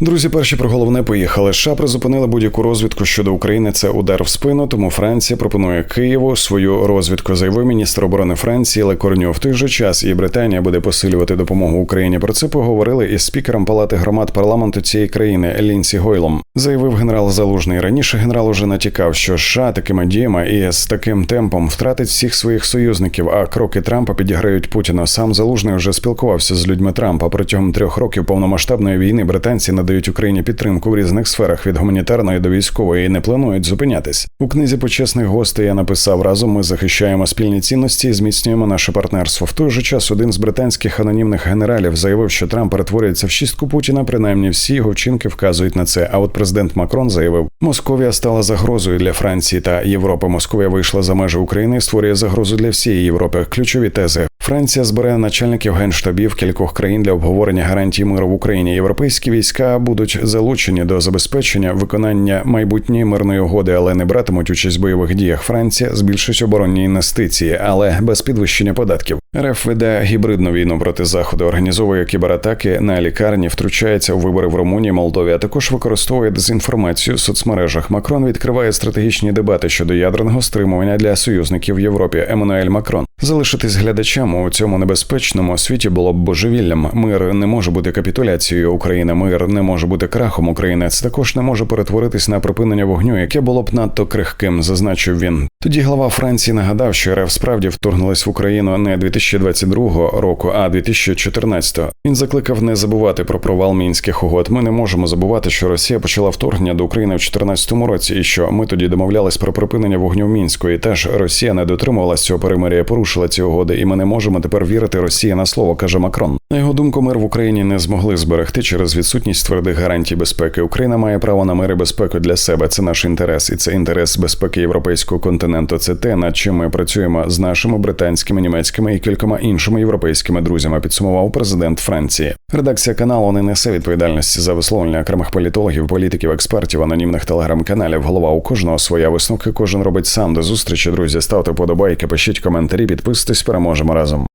Друзі, перші про головне поїхали. США призупинили будь-яку розвідку щодо України. Це удар в спину. Тому Франція пропонує Києву свою розвідку. Заявив міністр оборони Франції Лекорню. В той же час і Британія буде посилювати допомогу Україні. Про це поговорили із спікером Палати громад парламенту цієї країни Лінсі Гойлом. Заявив генерал Залужний. Раніше генерал уже натякав, що США такими діями і з таким темпом втратить всіх своїх союзників. А кроки Трампа підіграють Путіна. Сам Залужний вже спілкувався з людьми Трампа протягом трьох років повномасштабної війни. Британці надають Україні підтримку в різних сферах від гуманітарної до військової і не планують зупинятись. У книзі почесних гостей я написав разом. Ми захищаємо спільні цінності і зміцнюємо наше партнерство. В той же час один з британських анонімних генералів заявив, що Трамп перетворюється в шістку Путіна. Принаймні всі його вчинки вказують на це. А от президент Макрон заявив, Московія стала загрозою для Франції та Європи. Московія вийшла за межі України, і створює загрозу для всієї Європи. Ключові тези. Франція збере начальників генштабів кількох країн для обговорення гарантій миру в Україні. Європейські війська будуть залучені до забезпечення виконання майбутньої мирної угоди, але не братимуть участь в бойових діях. Франція збільшить оборонні інвестиції, але без підвищення податків. РФ веде гібридну війну проти заходу, організовує кібератаки на лікарні, втручається у вибори в Румунії, Молдові. А також використовує дезінформацію в соцмережах. Макрон відкриває стратегічні дебати щодо ядерного стримування для союзників в Європі. Еммануель Макрон залишитись глядачем у цьому небезпечному світі було б божевіллям. Мир не може бути капітуляцією України. Мир не може бути крахом України. Це також не може перетворитись на припинення вогню, яке було б надто крихким, зазначив він. Тоді глава Франції нагадав, що РФ справді вторгнулась в Україну не 2022 року, а 2014. Він закликав не забувати про провал мінських угод. Ми не можемо забувати, що Росія почала вторгнення до України в 2014 році, і що ми тоді домовлялись про припинення вогню в мінську. І теж Росія не дотримувалась цього перемиря, порушила ці угоди, і ми не можемо тепер вірити Росії на слово, каже Макрон. На його думку, мир в Україні не змогли зберегти через відсутність твердих гарантій безпеки. Україна має право на мир і безпеку для себе. Це наш інтерес, і це інтерес безпеки європейського континенту. Це те, над чим ми працюємо з нашими британськими, німецькими і кількома іншими європейськими друзями. Підсумував президент Франції. Редакція каналу не несе відповідальності за висловлення окремих політологів, політиків, експертів, анонімних телеграм-каналів. Голова у кожного своя висновки. Кожен робить сам до зустрічі. Друзі, ставте подобайки, пишіть коментарі, підписуйтесь, переможемо разом.